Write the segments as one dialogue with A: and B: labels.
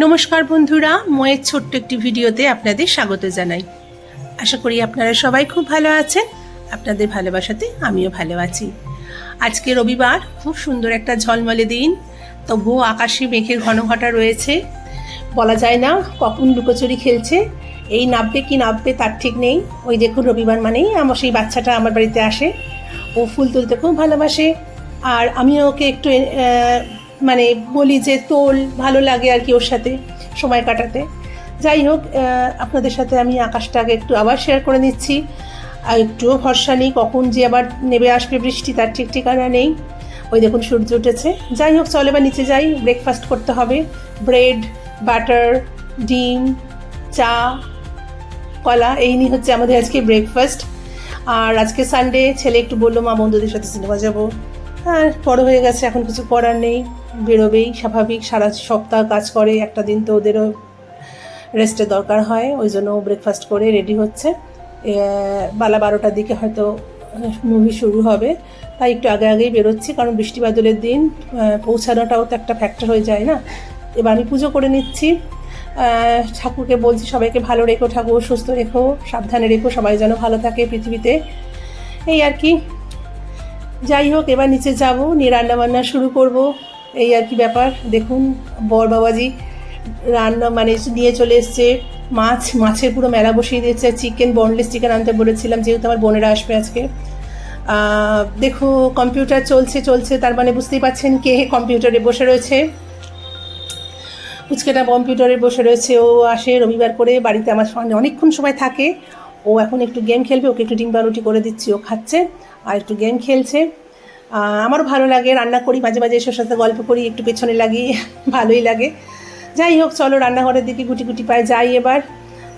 A: নমস্কার বন্ধুরা, ময়ের ছোট্ট একটি ভিডিওতে আপনাদের স্বাগত জানাই। আশা করি আপনারা সবাই খুব ভালো আছেন, আপনাদের ভালোবাসাতে আমিও ভালো আছি। আজকে রবিবার, খুব সুন্দর একটা ঝলমলে দিন, তবুও আকাশে মেঘের ঘন ঘটা রয়েছে। বলা যায় না কখন লুকোচুরি খেলছে, এই নাববে কি নাববে তার ঠিক নেই। ওই দেখুন রবিবার মানেই আমার সেই বাচ্চাটা আমার বাড়িতে আসে। ও ফুল তুলতে খুব ভালোবাসে। আর আমিও ওকে একটু মানে বলি যে তোল, ভালো লাগে আর কি ওর সাথে সময় কাটাতে। যাই হোক আপনাদের সাথে আমি আকাশটাকে একটু আবার শেয়ার করে নিচ্ছি। আর একটুও ভরসা নেই কখন যে আবার নেবে আসবে বৃষ্টি, তার ঠিক ঠিকানা নেই। ওই দেখুন সূর্য উঠেছে। যাই হোক, চলে বা নিচে যাই। ব্রেকফাস্ট করতে হবে। ব্রেড বাটার ডিম, চা, কলা, এই নিয়ে হচ্ছে আমাদের আজকে ব্রেকফাস্ট আর আজকে সানডে ছেলে একটু বলল, মা, বন্ধুদের সাথে সিনেমা যাব। হ্যাঁ বড় হয়ে গেছে, এখন কিছু করার নেই। বেরোবেই, স্বাভাবিক সারা সপ্তাহ কাজ করে, একটা দিন তো ওদেরও রেস্টের দরকার হয়, ওই জন্য ব্রেকফাস্ট করে রেডি হচ্ছে। বেলা বারোটার দিকে হয়তো মুভি শুরু হবে, তাই একটু আগে আগেই বেরোচ্ছি, কারণ বৃষ্টি বাদলের দিন পৌঁছানোটাও তো একটা ফ্যাক্টর হয়ে যায় না। এবার আমি পুজো করে নিচ্ছি। ঠাকুরকে বলছি সবাইকে ভালো রেখো ঠাকুর, সুস্থ রেখো, সাবধানে রেখো, সবাই যেন ভালো থাকে পৃথিবীতে। এই আর কি। যাই হোক, এবার নিচে যাব, নিয়ে রান্নাবান্না শুরু করব। এই আর কি ব্যাপার। দেখুন, বর বাবাজি রান্না মানে নিয়ে চলে এসছে মাছ। মাছের পুরো মেলা বসিয়ে দিয়েছে। চিকেন বনলেস চিকেন আনতে বলেছিলাম, যেহেতু আমার বোনেরা আসবে আজকে। দেখো কম্পিউটার চলছে চলছে, তার মানে বুঝতেই পারছেন কে কম্পিউটারে বসে রয়েছে। পুচকেটা কম্পিউটারে বসে রয়েছে। ও আসে রবিবার করে বাড়িতে, আমার সঙ্গে অনেকক্ষণ সময় থাকে। ও এখন একটু গেম খেলবে, ওকে একটু ডিম রুটি করে দিচ্ছি, ও খাচ্ছে। আর একটু গেম খেলছে। আমারও ভালো লাগে, রান্না করি, মাঝে মাঝে এসব সাথে গল্প করি, একটু পেছনে লাগি, ভালোই লাগে। যাই হোক, চলো রান্নাঘরের দিকে গুটি গুটি পায়ে যাই এবার।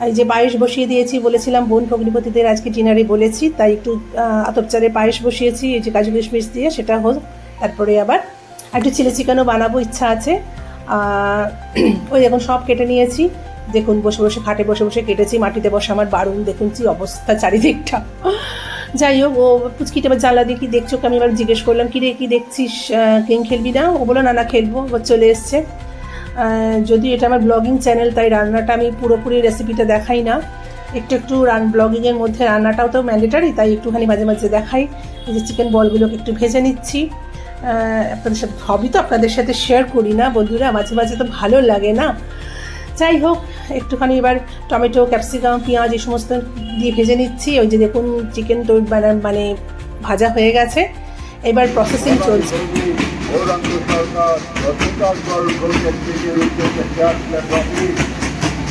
A: এই যে পায়েস বসিয়ে দিয়েছি, বলেছিলাম বোন ভগ্নিপতিদের আজকে ডিনারে বলেছি, তাই একটু আতপচারে পায়েস বসিয়েছি, এই যে কাজু কিশমিশ দিয়ে, সেটা হোক, তারপরে আবার একটু চিলি চিকেনও বানাবো, ইচ্ছা আছে। ওই এখন সব কেটে নিয়েছি। দেখুন, বসে বসে খাটে বসে বসে কেটেছি, মাটিতে বসে আমার বারুন, দেখুন অবস্থা চারিদিকটা। যাই হোক, ও পুচকিটা এবার জানলা দিয়ে কি দেখছ? আমি এবার জিজ্ঞেস করলাম কি রে কি দেখছিস? গেম খেলবি না? ও বলো না না, খেলব। ও চলে এসছে। যদি এটা আমার ব্লগিং চ্যানেল, তাই রান্নাটা আমি পুরোপুরি রেসিপিটা দেখাই না। একটু একটু রান ব্লগিংয়ের মধ্যে রান্নাটাও তো ম্যান্ডেটারি তাই একটুখানি মাঝে মাঝে দেখাই। যে চিকেন বলগুলোকে একটু ভেজে নিচ্ছি। আপনাদের সাথে সবই তো আপনাদের সাথে শেয়ার করি না, বন্ধুরা। মাঝে মাঝে তো ভালো লাগে না। যাই হোক, একটুখানি এবার টমেটো, ক্যাপসিকাম, পেঁয়াজ এই সমস্ত দিয়ে ভেজে নিচ্ছি। ওই যে দেখুন চিকেন তো মানে- ভাজা হয়ে গেছে। এবার প্রসেসিং চলছে।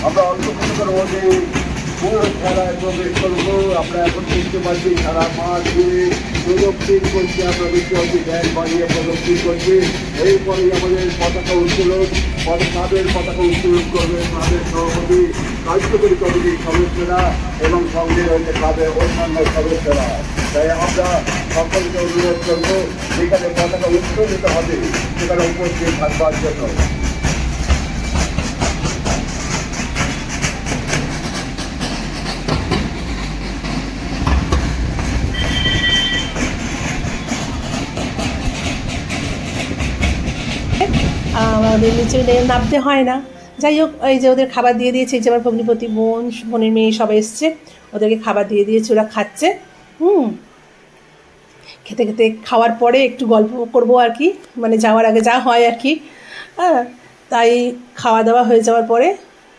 B: আমরা অল্প কিছু খেলায় প্রবেশ করব আমরা এখন দেখতে পাচ্ছি সারা মাঠ জুড়ে প্রদক্ষিণ করছি। আমরা দেখতে পাচ্ছি ব্যাগ বাড়িয়ে প্রদক্ষিণ করছি। এরপরেই আমাদের পতাকা উত্তোলন। ক্লাবের পতাকা উত্তোলন করবে ক্লাবের সভাপতি কার্যকরী কমিটির এবং সঙ্গে রয়েছে ক্লাবের অন্যান্য সদস্যরা। তাই আমরা সকলকে অনুরোধ করব, যেখানে পতাকা উত্তোলিত হবে, সেখানে উপস্থিত থাকবার জন্য।
A: আমাদের নিচে নামতে হয় না। যাই হোক, এই যে ওদের খাবার দিয়ে দিয়েছে যে আমার ভগ্নিপতি বোন, বোনের মেয়ে সবাই এসছে, ওদেরকে খাবার দিয়ে দিয়েছে, ওরা খাচ্ছে। হুম। খেতে খেতে খাওয়ার পরে একটু গল্প করব আর কি মানে যাওয়ার আগে যা হয় আর কি। হ্যাঁ তাই খাওয়া দাওয়া হয়ে যাওয়ার পরে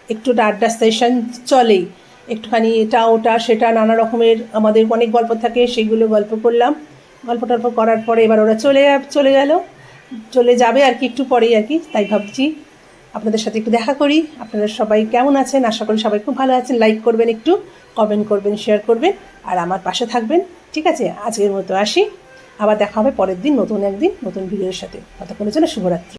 A: একটু আড্ডা সেশন চলেই। একটুখানি এটা ওটা সেটা নানা রকমের আমাদের অনেক গল্প থাকে সেগুলো গল্প করলাম। গল্প টল্প করার পরে এবার ওরা চলে চলে গেল। চলে যাবে আর কি একটু পরেই আর কি, তাই ভাবছি আপনাদের সাথে একটু দেখা করি। আপনারা সবাই কেমন আছেন? আশা করি সবাই খুব ভালো আছেন। লাইক করবেন একটু কমেন্ট করবেন শেয়ার করবেন আর আমার পাশে থাকবেন। ঠিক আছে? আজকের মতো আসি। আবার দেখা হবে পরের দিন নতুন একদিন, নতুন ভিডিওর সাথে। ততক্ষণের জন্য শুভরাত্রি।